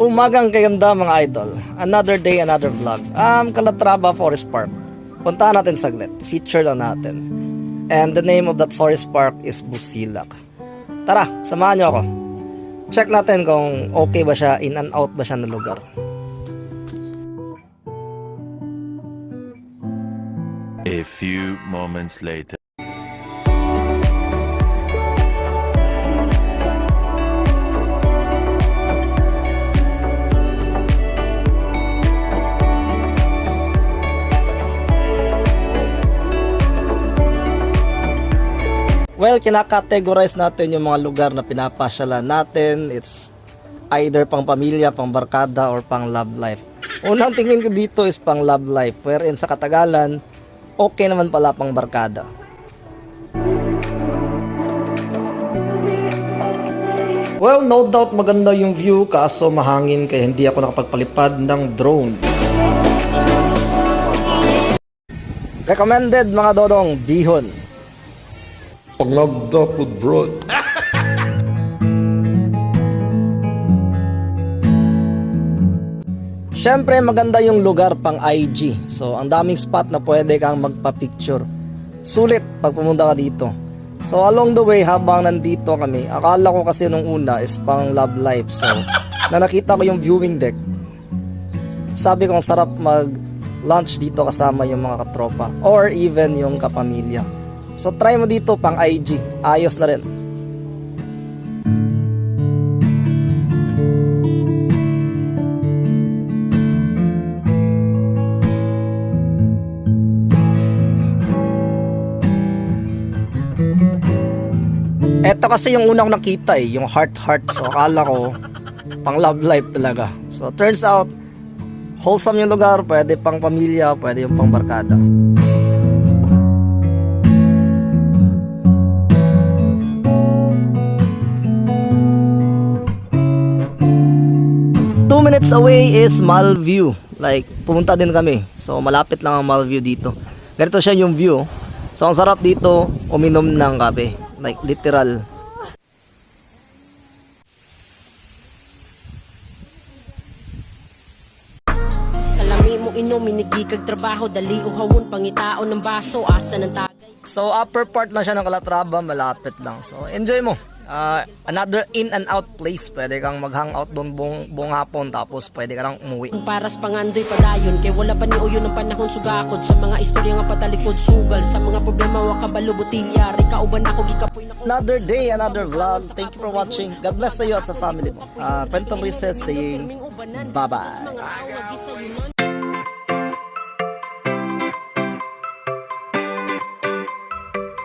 Umagang kaganda mga idol. Another day, another vlog. Um, Calatrava Forest Park. Puntahan natin saglit. Feature lang natin. And the name of that forest park is Busilak. Tara, samahan niyo ako. Check natin kung okay ba siya, in and out ba siya na lugar. A few moments later. Well, kinakategorize natin yung mga lugar na pinapasyalan natin. It's either pang pamilya, pang barkada, or pang love life. Unang tingin ko dito is pang love life, wherein sa katagalan, okay naman pala pang barkada. Well, no doubt maganda yung view kaso mahangin kaya hindi ako nakapagpalipad ng drone. Recommended mga dodong, bihon. Pangagdapod bro. Siyempre maganda yung lugar pang IG. So ang daming spot na pwede kang magpa-picture. Sulit pag pumunta ka dito. So along the way habang nandito kami, akala ko kasi nung una is pang love life. So na nakita ko yung viewing deck. Sabi ko ang sarap mag lunch dito kasama yung mga katropa or even yung kapamilya. So try mo dito pang IG. Ayos na rin. Eto kasi yung unang nakita eh, yung heart heart. So akala ko pang love life talaga. So turns out wholesome yung lugar, pwede pang pamilya, pwede yung pang barkada. Minutes away is Malview. Like, pumunta din kami. So, malapit lang ang Malview dito. Ganito siya yung view. So, ang sarap dito, uminom ng kape. Like, literal. Mo inom, minigikag trabaho Dali uhawon, pangitaon ng baso Asa ng tagay So, upper part lang siya ng Calatrava, malapit lang. So, enjoy mo. Ah, another in and out place. Pwede kang mag-hangout doon buong, buong hapon, tapos pwede ka lang umuwi. Paras pangandoy padayon Kay wala pa ni uyo ng panahon sugakod Sa mga istorya nga patalikod sugal Sa mga problema wa kabalo botilya Ri kauban ako gikapoy na Another day, another vlog. Thank you for watching. God bless sa iyo at sa family mo. Ah, Kwentong Recess saying, bye-bye.